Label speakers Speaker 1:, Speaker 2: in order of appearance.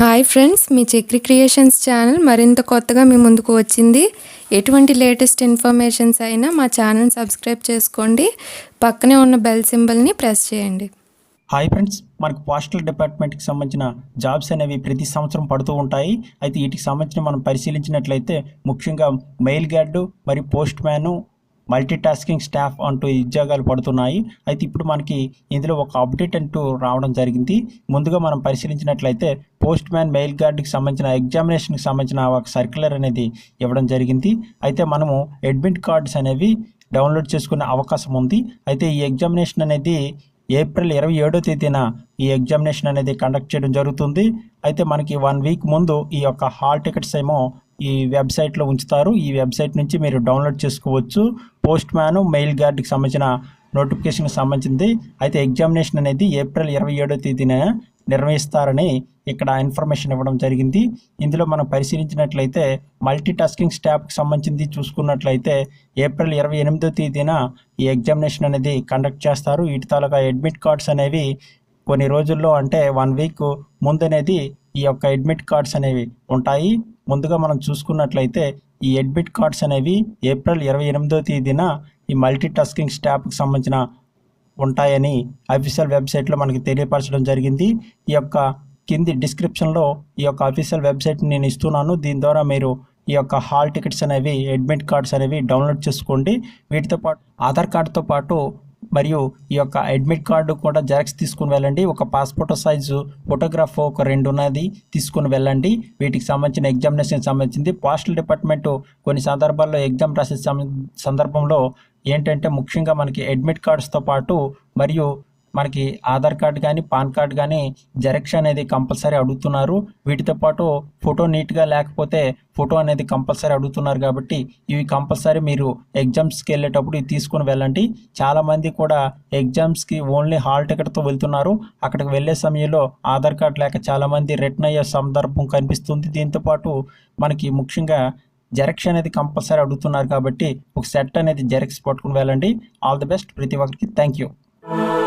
Speaker 1: Hi friends మీ Chakri creations channel మరింత కొత్తగా మీ ముందుకు వచ్చింది. ఎటువంటి లేటెస్ట్ ఇన్ఫర్మేషన్స్ అయినా మా ఛానల్ సబ్స్క్రైబ్ చేసుకోండి. పక్కనే ఉన్న బెల్ సింబల్ని ప్రెస్ చేయండి.
Speaker 2: హాయ్ ఫ్రెండ్స్ మనకు పోస్టల్ డిపార్ట్మెంట్కి సంబంధించిన జాబ్స్ అనేవి ప్రతి సంవత్సరం పడుతూ ఉంటాయి. అయితే వీటికి సంబంధించిన మనం పరిశీలించినట్లయితే ముఖ్యంగా మెయిల్ గార్డు మరియు postman multitasking staff అంటూ ఉద్యోగాలు పడుతున్నాయి. అయితే ఇప్పుడు మనకి ఇందులో ఒక అప్డేట్ అంటూ రావడం జరిగింది. ముందుగా మనం పరిశీలించినట్లయితే పోస్ట్ మ్యాన్ మెయిల్ గార్డ్కి సంబంధించిన ఎగ్జామినేషన్కి సంబంధించిన ఒక సర్క్యులర్ అనేది ఇవ్వడం జరిగింది. అయితే మనము అడ్మిట్ కార్డ్స్ అనేవి డౌన్లోడ్ చేసుకునే అవకాశం ఉంది. అయితే ఈ ఎగ్జామినేషన్ అనేది ఏప్రిల్ ఇరవై ఏడో తేదీన ఈ ఎగ్జామినేషన్ అనేది కండక్ట్ చేయడం జరుగుతుంది. అయితే మనకి వన్ వీక్ ముందు ఈ యొక్క హాల్ టికెట్స్ ఏమో ఈ వెబ్సైట్లో ఉంచుతారు. ఈ వెబ్సైట్ నుంచి మీరు డౌన్లోడ్ చేసుకోవచ్చు. పోస్ట్ మ్యాన్ మెయిల్ గార్డ్కి సంబంధించిన నోటిఫికేషన్కి సంబంధించింది. అయితే ఎగ్జామినేషన్ అనేది ఏప్రిల్ ఇరవై ఏడో తేదీన నిర్వహిస్తారని ఇక్కడ ఇన్ఫర్మేషన్ ఇవ్వడం జరిగింది. ఇందులో మనం పరిశీలించినట్లయితే మల్టీ టాస్కింగ్ స్టాఫ్కి సంబంధించింది చూసుకున్నట్లయితే ఏప్రిల్ ఇరవై ఎనిమిదో తేదీన ఈ ఎగ్జామినేషన్ అనేది కండక్ట్ చేస్తారు. వీటి తాలూకా అడ్మిట్ కార్డ్స్ అనేవి కొన్ని రోజుల్లో అంటే వన్ వీక్ ముందనేది ఈ యొక్క అడ్మిట్ కార్డ్స్ అనేవి ఉంటాయి. ముందుగా మనం చూసుకున్నట్లయితే ఈ అడ్మిట్ కార్డ్స్ అనేవి ఏప్రిల్ ఇరవై ఎనిమిదో తేదీన ఈ మల్టీ టాస్కింగ్ స్టాఫ్కి సంబంధించిన ఉంటాయని అఫీషియల్ వెబ్సైట్లో మనకి తెలియపరచడం జరిగింది. ఈ యొక్క కింది డిస్క్రిప్షన్లో ఈ యొక్క అఫీషియల్ వెబ్సైట్ నేను ఇస్తున్నాను. దీని ద్వారా మీరు ఈ యొక్క హాల్ టికెట్స్ అనేవి అడ్మిట్ కార్డ్స్ అనేవి డౌన్లోడ్ చేసుకోండి. వీటితో పాటు ఆధార్ కార్డుతో పాటు మరియు ఈ యొక్క అడ్మిట్ కార్డు కూడా జెరాక్స్ తీసుకుని వెళ్ళండి. ఒక పాస్పోర్ట్ సైజు ఫోటోగ్రాఫ్ ఒక రెండు ఉన్నది తీసుకుని వెళ్ళండి. వీటికి సంబంధించిన ఎగ్జామినేషన్ సంబంధించింది. పోస్టల్ డిపార్ట్మెంట్ కొన్ని సందర్భాల్లో ఎగ్జామ్ రాసే సందర్భంలో ఏంటంటే ముఖ్యంగా మనకి అడ్మిట్ కార్డ్స్తో పాటు మరియు మనకి ఆధార్ కార్డ్ కానీ పాన్ కార్డ్ కానీ జెరాక్స్ అనేది కంపల్సరీ అడుగుతున్నారు. వీటితో పాటు ఫోటో నీట్గా లేకపోతే ఫోటో అనేది కంపల్సరీ అడుగుతున్నారు కాబట్టి ఇవి కంపల్సరీ మీరు ఎగ్జామ్స్కి వెళ్ళేటప్పుడు ఇవి తీసుకుని వెళ్ళండి. చాలామంది కూడా ఎగ్జామ్స్కి ఓన్లీ హాల్ టికెట్తో వెళ్తున్నారు. అక్కడికి వెళ్ళే సమయంలో ఆధార్ కార్డ్ లేక చాలామంది రిటర్న్ అయ్యే సందర్భం కనిపిస్తుంది. దీంతో పాటు మనకి ముఖ్యంగా జెరాక్స్ అనేది కంపల్సరీ అడుగుతున్నారు కాబట్టి ఒక సెట్ అనేది జెరాక్స్ పట్టుకుని వెళ్ళండి. ఆల్ ది బెస్ట్ ప్రతి ఒక్కరికి. Thank you Oh